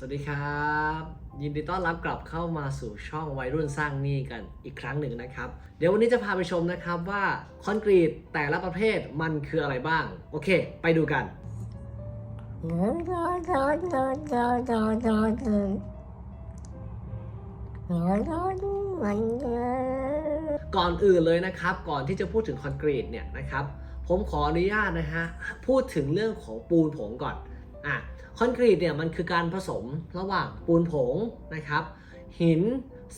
สวัสดีครับ ยินดีต้อนรับกลับเข้ามาสู่ช่องวัยรุ่นสร้างหนี้กันอีกครั้งหนึ่งนะครับ เดี๋ยววันนี้จะพาไปชมนะครับว่าคอนกรีตแต่ละประเภทมันคืออะไรบ้าง โอเค ไปดูกัน ก่อนอื่นเลยนะครับ ก่อนที่จะพูดถึงคอนกรีตเนี่ยนะครับ ผมขออนุญาตนะฮะ พูดถึงเรื่องของปูนผงก่อน อะคอนกรีตเนี่ยมันคือการผสมระหว่างปูนผงนะครับ หิน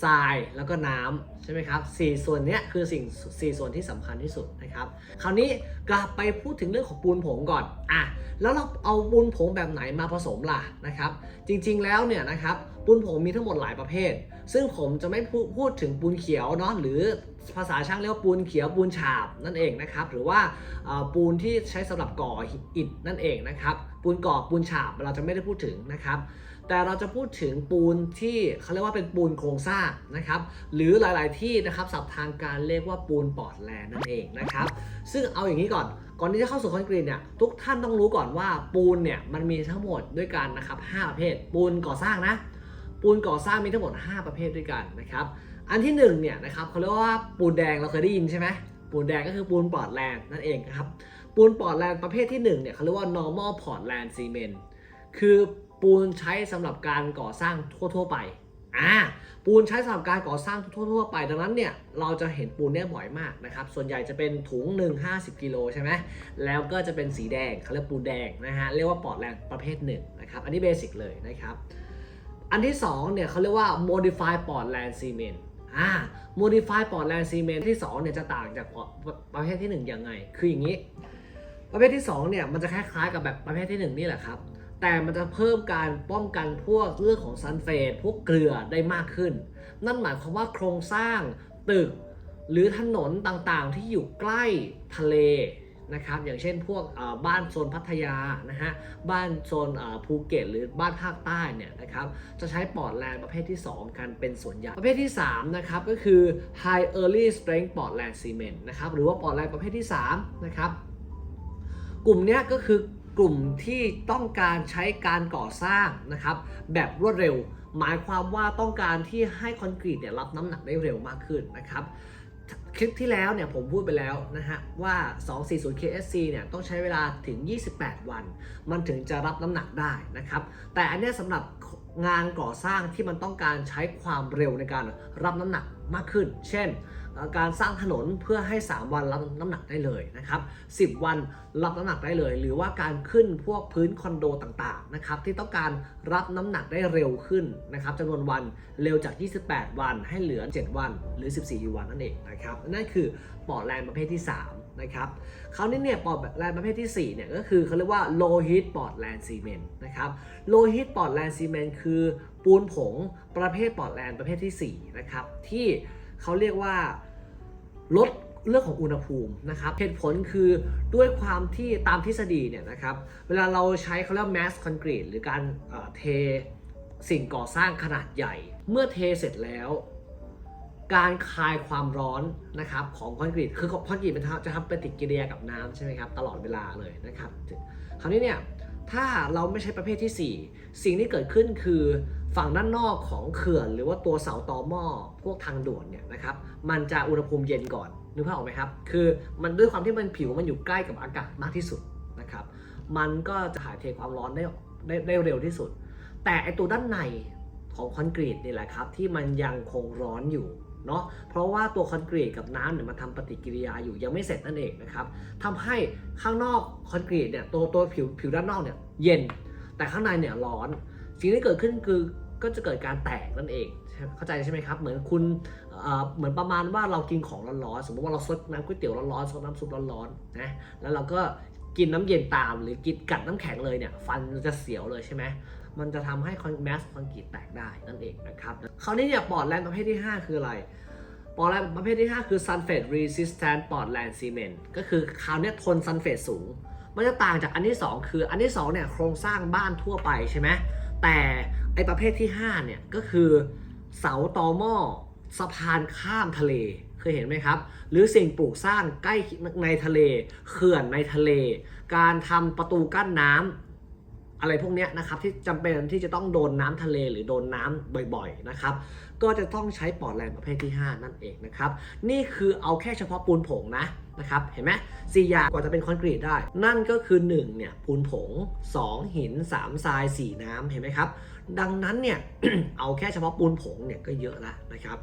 ทรายแล้วก็น้ำใช่ไหมครับสี่ส่วนนี้คือสิ่งสี่ส่วนที่สำคัญที่สุดนะครับ คราวนี้กลับไปพูดถึงเรื่องของปูนผงก่อนอะแล้วเราเอาปูนผงแบบไหนมาผสมล่ะนะครับ จริงๆแล้วเนี่ยนะครับปูนผงมีทั้งหมดหลายประเภท ซึ่งผมจะไม่พูดพูดถึงปูนเขียวเนาะหรือภาษาช่างเรียกว่าปูนเขียวปูนฉาบนั่นเองนะครับ หรือว่าปูนที่ใช้สำหรับก่ออิฐนั่นเองนะครับปูนก่อปูนฉาบเราจะไม่ได้พูดถึงนะครับ แต่เราจะพูดถึงปูนที่เขาเรียกว่าเป็นปูนโครงสร้างนะครับ หรือหลาย ๆ ที่นะครับศัพท์ทางการเรียกว่าปูนปอร์ตแลนด์นั่นเองนะครับ ซึ่งเอาอย่างนี้ก่อน ก่อนที่จะเข้าสู่คอนกรีตเนี่ยทุกท่านต้องรู้ก่อนว่าปูนเนี่ยมันมีทั้งหมดด้วยกันนะครับ5ประเภท ปูนก่อสร้างนะ ปูนก่อสร้างมีทั้งหมด 5 ประเภทด้วยกันนะครับ อันที่1เนี่ยนะครับเขาเรียกว่าปูนแดงเราเคยได้ยินใช่ไหมปูนแดงก็คือปูนปอร์ตแลนด์นั่นเองครับ ปูนปอร์ตแลนด์ประเภทที่1เนี่ยเขาเรียกว่า normal Portland cement คือ ปูนใช้สำหรับการก่อสร้างทั่ว ๆ ไปอ่าปูนใช้สำหรับการก่อสร้างทั่ว ๆ ไป ดังนั้นเนี่ยเราจะเห็นปูนเนี่ยบ่อยมากนะครับ ส่วนใหญ่จะเป็นถุงหนึ่ง50 กิโลใช่ไหมแล้วก็จะเป็นสีแดงเขาเรียกปูนแดงนะฮะเรียกว่าปอร์ตแลนด์ประเภทหนึ่งนะครับอันนี้เบสิกเลยนะครับ อันที่2เนี่ยเขาเรียกว่า modified Portland cement อ่า modified Portland cement ที่2เนี่ยจะต่างจากประเภทที่1ยังไง คืออย่างนี้ ประเภทที่2เนี่ยมันจะคล้ายๆกับแบบประเภทที่ 1 นี่แหละครับ แต่มันจะเพิ่มการป้องกันพวกเรื่องของซัลเฟตพวกเกลือได้มากขึ้น นั่นหมายความว่าโครงสร้างตึก หรือถนนต่างๆที่อยู่ใกล้ทะเลนะครับอย่างเช่นพวกบ้านโซนพัทยานะฮะบ้านโซนภูเก็ตหรือบ้านภาคใต้เนี่ยนะครับจะใช้ปอร์ตแลนด์ประเภทที่ 2 กันเป็นส่วนใหญ่ประเภทที่3นะครับก็คือ High Early Strength Portland Cement นะครับหรือว่าปอร์ตแลนด์ประเภทที่3นะครับกลุ่มเนี้ยก็คือก ลุ่มที่ต้องการใช้การก่อสร้างนะครับแบบรวดเร็ว หมายความว่าต้องการที่ให้คอนกรีตเนี่ยรับน้ำหนักได้เร็วมากขึ้นนะครับคลิปที่แล้วเนี่ยผมพูดไปแล้วนะฮะว่า 240 KSC เนี่ยต้องใช้เวลาถึง 28 วัน มันถึงจะรับน้ำหนักได้นะครับ แต่อันเนี้ยสำหรับงานก่อสร้างที่มันต้องการใช้ความเร็วในการรับน้ำหนัก มากขึ้น เช่น การสร้างถนนเพื่อให้ 3 วันรับน้ำหนักได้เลยนะครับ10 วันรับน้ำหนักได้เลย หรือว่าการขึ้นพวกพื้นคอนโดต่างๆนะครับที่ต้องการรับน้ำหนักได้เร็วขึ้นนะครับจำนวนวันเร็วจาก 28 วันให้เหลือ 7 วันหรือ 14 วันนั่นเองนะครับนั่นคือปอดแรงประเภทที่ 3 นะครับคราวนี้เนี่ยปอร์ตแลนด์ประเภทที่4เนี่ยก็คือเขาเรียกว่า low heat Portland cement นะครับ low heat Portland cement คือปูนผงประเภทปอร์ตแลนด์ประเภทที่4นะครับที่เขาเรียกว่าลดเรื่องของอุณหภูมินะครับเหตุผลคือด้วยความที่ตามทฤษฎีเนี่ยนะครับเวลาเราใช้เขาเรียก mass concrete หรือการเอ่อเทสิ่งก่อสร้างขนาดใหญ่ เมื่อเทเสร็จแล้ว การคลายความร้อนนะครับของคอนกรีตคือคอนกรีตมันจะทำปฏิกิริยากับน้ำใช่ไหมครับตลอดเวลาเลยนะครับคราวนี้เนี่ยถ้าเราไม่ใช่ประเภทที่ 4 สิ่งที่เกิดขึ้นคือฝั่งด้านนอกของเขื่อน หรือว่าตัวเสาตอหม้อพวกทางด่วนเนี่ยนะครับมันจะอุณหภูมิเย็นก่อนนึกภาพออกไหมครับ คือมันด้วยความที่มันผิวมันอยู่ใกล้กับอากาศมากที่สุดนะครับมันก็จะถ่ายเทความร้อนได้ได้ได้เร็วที่สุด แต่ไอตัวด้านในของคอนกรีตนี่แหละครับที่มันยังคงร้อนอยู่ เนาะเพราะว่าตัวคอนกรีตกับน้ำเนี่ยมันทำปฏิกิริยาอยู่ยังไม่เสร็จนั่นเองนะครับทำให้ข้างนอกคอนกรีตเนี่ยตัวตัวผิวผิวด้านนอกเนี่ยเย็น แต่ข้างในเนี่ยร้อนสิ่งที่เกิดขึ้นคือก็จะเกิดการแตกนั่นเอง เข้าใจใช่ไหมครับ เหมือนคุณเอ่อเหมือนประมาณว่าเรากินของร้อนๆ สมมติว่าเราซดน้ำก๋วยเตี๋ยวร้อนๆ ซดน้ำซุปร้อนๆ นะ แล้วเราก็กินน้ำเย็นตามหรือกินกัดน้ำแข็งเลยเนี่ย ฟันจะเสียวเลยใช่ไหม มันจะทำให้คอนแมสคอนกรีตแตกได้นั่นเองนะครับคราวนี้เนี่ยปอร์ตแลนด์ประเภทที่ 5 คืออะไรปอร์ตแลนด์ประเภทที่ 5 คือ Sunfed Resistant Portland Cement ก็คือคราวนี้ทนซันเฟดสูง มันจะต่างจากอันที่ 2 คืออันที่2เนี่ยโครงสร้างบ้านทั่วไปใช่ไหมแต่ไอประเภทที่5เนี่ยก็คือเสาตอหม้อสะพานข้ามทะเลเคยเห็นไหมครับ หรือสิ่งปลูกสร้างใกล้ในทะเล เขื่อนในทะเล การทำประตูกั้นน้ำ อะไรพวกนี้นะครับที่จำเป็นที่จะต้องโดนน้ำทะเลหรือโดนน้ำบ่อยๆนะครับก็จะต้องใช้ปอดแรงประเภทที่ 5 นั่นเองนะครับนี่คือเอาแค่เฉพาะปูนผงนะนะครับเห็นไหมสี่อย่างกว่าจะเป็นคอนกรีตได้ นั่นก็คือ1เนี่ยปูนผง 2 หิน 3 ทราย 4 น้ำเห็นไหมครับดังนั้นเนี่ยเอาแค่เฉพาะปูนผงเนี่ยก็เยอะแล้วนะครับ